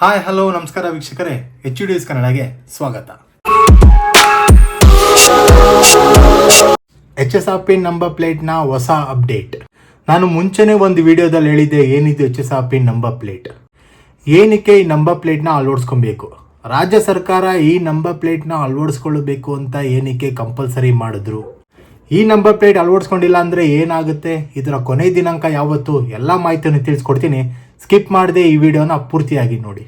Hi hello ನಮಸ್ಕಾರ ವೀಕ್ಷಕರೇ. H D S ಕನ್ನಡಗೆ ಸ್ವಾಗತ. H S R P number ಪ್ಲೇಟ್ನ ಹೊಸ ಅಪ್ಡೇಟ್ ನಾನು ಮುಂಚೆನೇ ಒಂದು ವಿಡಿಯೋದಲ್ಲಿ ಹೇಳಿದ್ದೆ ಏನಿದು H S R P number plate ಏನಕ್ಕೆ ಈ ನಂಬರ್ ಪ್ಲೇಟ್ನ ಅಳವಡಿಸ್ಕೊಬೇಕು? ರಾಜ್ಯ ಸರ್ಕಾರ ಈ ನಂಬರ್ ಪ್ಲೇಟ್ನ ಅಳವಡಿಸ್ಕೊಳ್ಬೇಕು ಅಂತ ಏನಕ್ಕೆ ಕಂಪಲ್ಸರಿ ಮಾಡಿದ್ರು? ಈ ನಂಬರ್ ಪ್ಲೇಟ್ ಅಳವಡಿಸ್ಕೊಂಡಿಲ್ಲ ಅಂದರೆ ಏನಾಗುತ್ತೆ? ಇದರ ಕೊನೆ ದಿನಾಂಕ ಯಾವತ್ತು? ಎಲ್ಲ ಮಾಹಿತಿಯನ್ನು ತಿಳಿಸ್ಕೊಡ್ತೀನಿ. ಸ್ಕಿಪ್ ಮಾಡದೆ ಈ ವಿಡಿಯೋನ ಪೂರ್ತಿಯಾಗಿ ನೋಡಿ.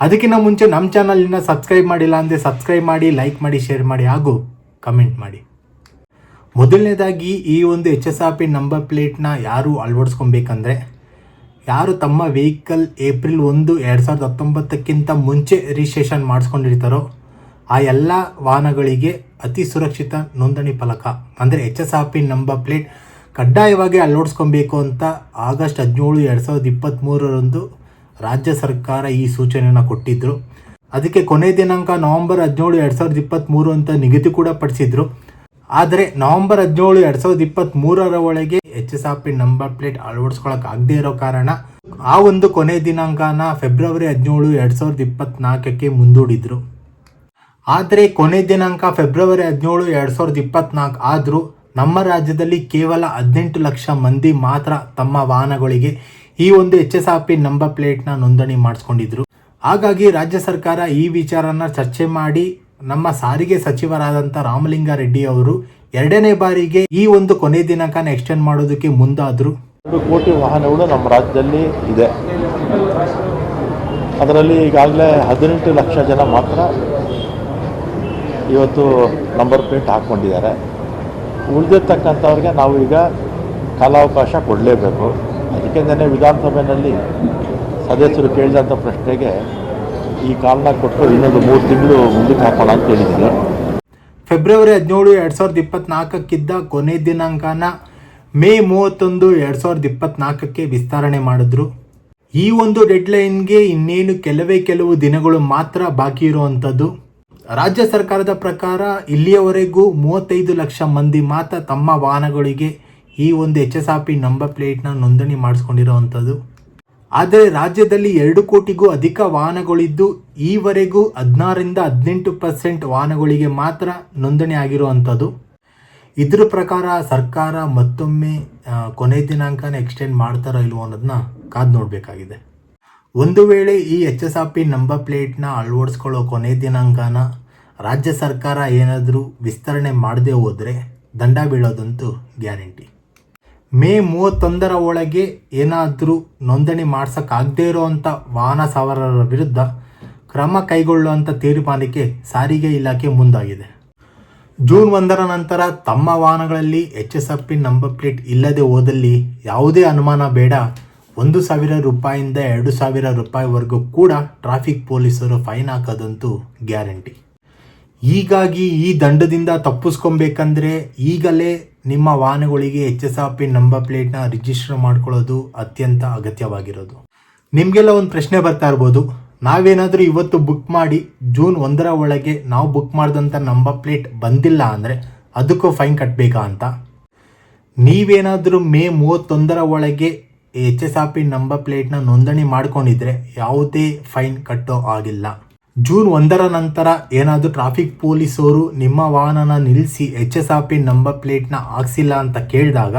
ಅದಕ್ಕಿಂತ ಮುಂಚೆ ನಮ್ಮ ಚಾನಲಿನ ಸಬ್ಸ್ಕ್ರೈಬ್ ಮಾಡಿಲ್ಲ ಅಂದರೆ ಸಬ್ಸ್ಕ್ರೈಬ್ ಮಾಡಿ, ಲೈಕ್ ಮಾಡಿ, ಶೇರ್ ಮಾಡಿ ಹಾಗೂ ಕಮೆಂಟ್ ಮಾಡಿ. ಮೊದಲನೇದಾಗಿ ಈ ಒಂದು H S R P number ಪ್ಲೇಟ್ನ ಯಾರು ಅಳವಡಿಸ್ಕೊಬೇಕಂದ್ರೆ ಯಾರು ತಮ್ಮ ವೆಹಿಕಲ್ ಏಪ್ರಿಲ್ ಒಂದು ಎರಡು ಸಾವಿರದ ಹತ್ತೊಂಬತ್ತಕ್ಕಿಂತ ಮುಂಚೆ ರಿಜಿಸ್ಟ್ರೇಷನ್ ಮಾಡಿಸ್ಕೊಂಡಿರ್ತಾರೋ ಆ ಎಲ್ಲ ವಾಹನಗಳಿಗೆ ಅತಿ ಸುರಕ್ಷಿತ ನೋಂದಣಿ ಫಲಕ, ಅಂದರೆ H S R P number plate ಕಡ್ಡಾಯವಾಗಿ ಅಳವಡಿಸ್ಕೊಬೇಕು ಅಂತ ಆಗಸ್ಟ್ ಹದಿನೇಳು, ಎರಡು ಸಾವಿರದ ಇಪ್ಪತ್ತ್ಮೂರರಂದು ರಾಜ್ಯ ಸರ್ಕಾರ ಈ ಸೂಚನೆಯನ್ನು ಕೊಟ್ಟಿದ್ದರು ಅದಕ್ಕೆ ಕೊನೆ ದಿನಾಂಕ ನವೆಂಬರ್ ಹದಿನೇಳು, ಎರಡು ಸಾವಿರದ ಇಪ್ಪತ್ತ್ಮೂರು ಅಂತ ನಿಗದಿ ಕೂಡ ಪಡಿಸಿದ್ರು. ಆದರೆ ನವೆಂಬರ್ ಹದಿನೇಳು, ಎರಡು ಸಾವಿರದ ಇಪ್ಪತ್ತ್ಮೂರರ ಒಳಗೆ H S R P number plate ಅಳವಡಿಸ್ಕೊಳಕ್ ಆಗದೆ ಇರೋ ಕಾರಣ ಆ ಒಂದು ಕೊನೆ ದಿನಾಂಕನ ಫೆಬ್ರವರಿ ಹದಿನೇಳು, ಎರಡು ಸಾವಿರದ ಇಪ್ಪತ್ತ್ನಾಲ್ಕಕ್ಕೆ ಮುಂದೂಡಿದ್ರು. ಆದರೆ ಕೊನೆ ದಿನಾಂಕ ಫೆಬ್ರವರಿ ಹದಿನೇಳು, ಎರಡು ಸಾವಿರದ ಇಪ್ಪತ್ನಾಲ್ಕು ಆದರೂ ನಮ್ಮ ರಾಜ್ಯದಲ್ಲಿ ಕೇವಲ ಹದಿನೆಂಟು ಲಕ್ಷ ಮಂದಿ ಮಾತ್ರ ತಮ್ಮ ವಾಹನಗಳಿಗೆ ಈ ಒಂದು H S R P number ಪ್ಲೇಟ್ನ ನೋಂದಣಿ ಮಾಡಿಸ್ಕೊಂಡಿದ್ರು. ಹಾಗಾಗಿ ರಾಜ್ಯ ಸರ್ಕಾರ ಈ ವಿಚಾರನ ಚರ್ಚೆ ಮಾಡಿ ನಮ್ಮ ಸಾರಿಗೆ ಸಚಿವರಾದಂಥ ರಾಮಲಿಂಗಾರೆಡ್ಡಿ ಅವರು ಎರಡನೇ ಬಾರಿಗೆ ಈ ಒಂದು ಕೊನೆ ದಿನಾಂಕನ ಎಕ್ಸ್ಟೆಂಡ್ ಮಾಡೋದಕ್ಕೆ ಮುಂದಾದರು. ಎರಡು ಕೋಟಿ ವಾಹನಗಳು ನಮ್ಮ ರಾಜ್ಯದಲ್ಲಿ ಇದೆ. ಅದರಲ್ಲಿ ಈಗಾಗಲೇ ಹದಿನೆಂಟು ಲಕ್ಷ ಜನ ಮಾತ್ರ ಇವತ್ತು ನಂಬರ್ ಪ್ಲೇಟ್ ಹಾಕ್ಕೊಂಡಿದ್ದಾರೆ. ಉಳಿದಿರ್ತಕ್ಕಂಥವ್ರಿಗೆ ನಾವು ಈಗ ಕಾಲಾವಕಾಶ ಕೊಡಲೇಬೇಕು. ಅದಕ್ಕೆ ನೆನೆ ವಿಧಾನಸಭೆಯಲ್ಲಿ ಸದಸ್ಯರು ಕೇಳಿದಂಥ ಪ್ರಶ್ನೆಗೆ ಈ ಕಾಲನ ಕೊಟ್ಟು ಇನ್ನೊಂದು ಮೂರು ತಿಂಗಳು ಮುಂದಕ್ಕೆ ಹಾಕೋಣ ಅಂತ ಹೇಳಿದ್ದೀನಿ. ಫೆಬ್ರವರಿ ಹದಿನೇಳು ಎರಡು ಸಾವಿರದ ಇಪ್ಪತ್ನಾಲ್ಕಕ್ಕಿದ್ದ ಕೊನೆ ದಿನಾಂಕನ ಮೇ ಮೂವತ್ತೊಂದು ಎರಡು ಸಾವಿರದ ಇಪ್ಪತ್ನಾಲ್ಕಕ್ಕೆ ವಿಸ್ತರಣೆ ಮಾಡಿದ್ರು. ಈ ಒಂದು ಡೆಡ್ಲೈನ್ಗೆ ಇನ್ನೇನು ಕೆಲವೇ ಕೆಲವು ದಿನಗಳು ಮಾತ್ರ ಬಾಕಿ ಇರುವಂಥದ್ದು. ರಾಜ್ಯ ಸರ್ಕಾರದ ಪ್ರಕಾರ ಇಲ್ಲಿಯವರೆಗೂ ಮೂವತ್ತೈದು ಲಕ್ಷ ಮಂದಿ ಮಾತ್ರ ತಮ್ಮ ವಾಹನಗಳಿಗೆ ಈ ಒಂದು H S R P number ಪ್ಲೇಟ್ನ ನೋಂದಣಿ ಮಾಡಿಸ್ಕೊಂಡಿರುವಂಥದ್ದು. ಆದರೆ ರಾಜ್ಯದಲ್ಲಿ ಎರಡು ಕೋಟಿಗೂ ಅಧಿಕ ವಾಹನಗಳಿದ್ದು, ಈವರೆಗೂ ಹದಿನಾರರಿಂದ ಹದಿನೆಂಟು ಪರ್ಸೆಂಟ್ ವಾಹನಗಳಿಗೆ ಮಾತ್ರ ನೋಂದಣಿ ಆಗಿರುವಂಥದ್ದು. ಇದ್ರ ಪ್ರಕಾರ ಸರ್ಕಾರ ಮತ್ತೊಮ್ಮೆ ಕೊನೆ ದಿನಾಂಕನ ಎಕ್ಸ್ಟೆಂಡ್ ಮಾಡ್ತಾರೋ ಇಲ್ವೋ ಅನ್ನೋದನ್ನ ಕಾದು ನೋಡಬೇಕಾಗಿದೆ. ಒಂದು ವೇಳೆ ಈ H S R P number ಪ್ಲೇಟ್ನ ಅಳವಡಿಸ್ಕೊಳ್ಳೋ ಕೊನೆ ದಿನಾಂಕನ ರಾಜ್ಯ ಸರ್ಕಾರ ಏನಾದರೂ ವಿಸ್ತರಣೆ ಮಾಡದೆ ಹೋದರೆ ದಂಡ ಬೀಳೋದಂತೂ ಗ್ಯಾರಂಟಿ. ಮೇ ಮೂವತ್ತೊಂದರ ಒಳಗೆ ಏನಾದರೂ ನೋಂದಣಿ ಮಾಡ್ಸೋಕ್ಕಾಗದೇ ಇರೋವಂಥ ವಾಹನ ಸವಾರರ ವಿರುದ್ಧ ಕ್ರಮ ಕೈಗೊಳ್ಳುವಂಥ ತೀರ್ಮಾನಕ್ಕೆ ಸಾರಿಗೆ ಇಲಾಖೆ ಮುಂದಾಗಿದೆ. ಜೂನ್ ಒಂದರ ನಂತರ ತಮ್ಮ ವಾಹನಗಳಲ್ಲಿ H S R P number plate ಇಲ್ಲದೆ ಹೋದಲ್ಲಿ ಯಾವುದೇ ಅನುಮಾನ ಬೇಡ. ಒಂದು ಸಾವಿರ ರೂಪಾಯಿಂದ ಎರಡು ಸಾವಿರ ರೂಪಾಯಿವರೆಗೂ ಕೂಡ ಟ್ರಾಫಿಕ್ ಪೊಲೀಸರು ಫೈನ್ ಹಾಕೋದಂತೂ ಗ್ಯಾರಂಟಿ. ಹೀಗಾಗಿ ಈ ದಂಡದಿಂದ ತಪ್ಪಿಸ್ಕೊಬೇಕಂದ್ರೆ ಈಗಲೇ ನಿಮ್ಮ ವಾಹನಗಳಿಗೆ H S R P number ಪ್ಲೇಟ್ನ register ಮಾಡ್ಕೊಳ್ಳೋದು ಅತ್ಯಂತ ಅಗತ್ಯವಾಗಿರೋದು. ನಿಮಗೆಲ್ಲ ಒಂದು ಪ್ರಶ್ನೆ ಬರ್ತಾ ಇರ್ಬೋದು. ನಾವೇನಾದರೂ ಇವತ್ತು ಬುಕ್ ಮಾಡಿ ಜೂನ್ ಒಂದರ ಒಳಗೆ ನಾವು ಬುಕ್ ಮಾಡಿದಂಥ ನಂಬರ್ ಪ್ಲೇಟ್ ಬಂದಿಲ್ಲ ಅಂದರೆ ಅದಕ್ಕೂ ಫೈನ್ ಕಟ್ಟಬೇಕಾ ಅಂತ. ನೀವೇನಾದರೂ ಮೇ ಮೂವತ್ತೊಂದರ ಒಳಗೆ H S R P number ಪ್ಲೇಟ್ನ ನೋಂದಣಿ ಮಾಡ್ಕೊಂಡಿದ್ರೆ ಯಾವುದೇ ಫೈನ್ ಕಟ್ಟೋ ಆಗಿಲ್ಲ. ಜೂನ್ ಒಂದರ ನಂತರ ಏನಾದರೂ ಟ್ರಾಫಿಕ್ ಪೊಲೀಸರು ನಿಮ್ಮ ವಾಹನನ ನಿಲ್ಲಿಸಿ H S R P number ಪ್ಲೇಟ್ನ ಹಾಕ್ಸಿಲ್ಲ ಅಂತ ಕೇಳಿದಾಗ,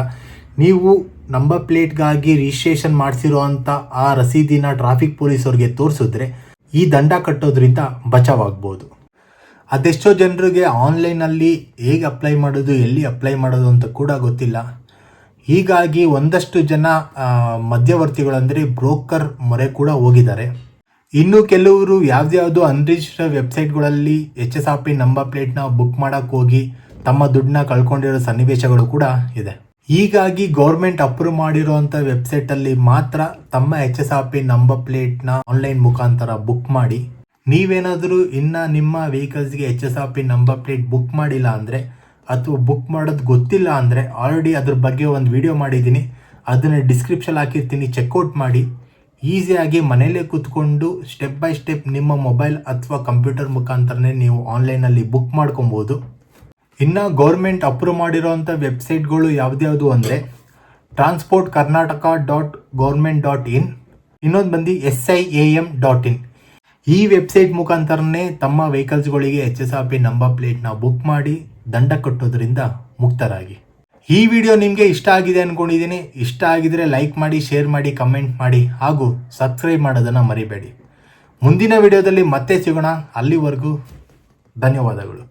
ನೀವು ನಂಬರ್ ಪ್ಲೇಟ್ಗಾಗಿ ರಿಜಿಸ್ಟ್ರೇಷನ್ ಮಾಡಿಸಿರುವಂಥ ಆ ರಸೀದಿನ ಟ್ರಾಫಿಕ್ ಪೊಲೀಸರಿಗೆ ತೋರಿಸಿದ್ರೆ ಈ ದಂಡ ಕಟ್ಟೋದ್ರಿಂದ ಬಚಾವಾಗ್ಬೋದು. ಅದೆಷ್ಟೋ ಜನರಿಗೆ ಆನ್ಲೈನಲ್ಲಿ ಹೇಗೆ ಅಪ್ಲೈ ಮಾಡೋದು, ಎಲ್ಲಿ ಅಪ್ಲೈ ಮಾಡೋದು ಅಂತ ಕೂಡ ಗೊತ್ತಿಲ್ಲ. ಹೀಗಾಗಿ ಒಂದಷ್ಟು ಜನ ಮಧ್ಯವರ್ತಿಗಳಂದರೆ ಬ್ರೋಕರ್ ಮೊರೆ ಕೂಡ ಹೋಗಿದ್ದಾರೆ. ಇನ್ನು ಕೆಲವರು ಯಾವ್ದ್ಯಾವುದೋ unregister ವೆಬ್ಸೈಟ್ಗಳಲ್ಲಿ H S R P number ಪ್ಲೇಟ್ನ book ಮಾಡೋಕ್ಕೆ ಹೋಗಿ ತಮ್ಮ ದುಡ್ಡನ್ನ ಕಳ್ಕೊಂಡಿರೋ ಸನ್ನಿವೇಶಗಳು ಕೂಡ ಇದೆ. ಹೀಗಾಗಿ ಗೌರ್ಮೆಂಟ್ ಅಪ್ರೂವ್ ಮಾಡಿರುವಂಥ ವೆಬ್ಸೈಟಲ್ಲಿ ಮಾತ್ರ ತಮ್ಮ H S R P number ಪ್ಲೇಟ್ನ online ಮುಖಾಂತರ ಬುಕ್ ಮಾಡಿ. ನೀವೇನಾದರೂ ಇನ್ನು ನಿಮ್ಮ ವೆಹಿಕಲ್ಸ್ಗೆ H S R P number plate book ಮಾಡಿಲ್ಲ ಅಂದರೆ ಅಥವಾ ಬುಕ್ ಮಾಡೋದು ಗೊತ್ತಿಲ್ಲ ಅಂದರೆ ಆಲ್ರೆಡಿ ಅದ್ರ ಬಗ್ಗೆ ಒಂದು ವಿಡಿಯೋ ಮಾಡಿದ್ದೀನಿ. ಅದನ್ನು ಡಿಸ್ಕ್ರಿಪ್ಷನ್ ಹಾಕಿರ್ತೀನಿ, ಚೆಕ್ಔಟ್ ಮಾಡಿ. ಈಸಿಯಾಗಿ ಮನೆಯಲ್ಲೇ ಕೂತ್ಕೊಂಡು ಸ್ಟೆಪ್ ಬೈ ಸ್ಟೆಪ್ ನಿಮ್ಮ ಮೊಬೈಲ್ ಅಥವಾ ಕಂಪ್ಯೂಟರ್ ಮುಖಾಂತರನೇ ನೀವು ಆನ್ಲೈನಲ್ಲಿ ಬುಕ್ ಮಾಡ್ಕೊಬೋದು. ಇನ್ನು ಗೌರ್ಮೆಂಟ್ ಅಪ್ರೂವ್ ಮಾಡಿರೋವಂಥ ವೆಬ್ಸೈಟ್ಗಳು ಯಾವ್ದ್ಯಾವುದು ಅಂದರೆ transport Karnataka dot government dot in ಇನ್ನೊಂದು ಬಂದು S I A M dot in ಈ ವೆಬ್ಸೈಟ್ ಮುಖಾಂತರನೇ ತಮ್ಮ ವೆಹಿಕಲ್ಸ್ಗಳಿಗೆ H S R P number ಪ್ಲೇಟ್ನ book ಮಾಡಿ ದಂಡ ಕಟ್ಟೋದ್ರಿಂದ ಮುಕ್ತರಾಗಿ. ಈ ವಿಡಿಯೋ ನಿಮಗೆ ಇಷ್ಟ ಆಗಿದೆ ಅಂದ್ಕೊಂಡಿದ್ದೀನಿ ಇಷ್ಟ ಆಗಿದ್ರೆ ಲೈಕ್ ಮಾಡಿ ಶೇರ್ ಮಾಡಿ ಕಮೆಂಟ್ ಮಾಡಿ ಹಾಗೂ ಸಬ್ಸ್ಕ್ರೈಬ್ ಮಾಡೋದನ್ನು ಮರಿಬೇಡಿ. ಮುಂದಿನ ವಿಡಿಯೋದಲ್ಲಿ ಮತ್ತೆ ಸಿಗೋಣ. ಅಲ್ಲಿವರೆಗೂ ಧನ್ಯವಾದಗಳು.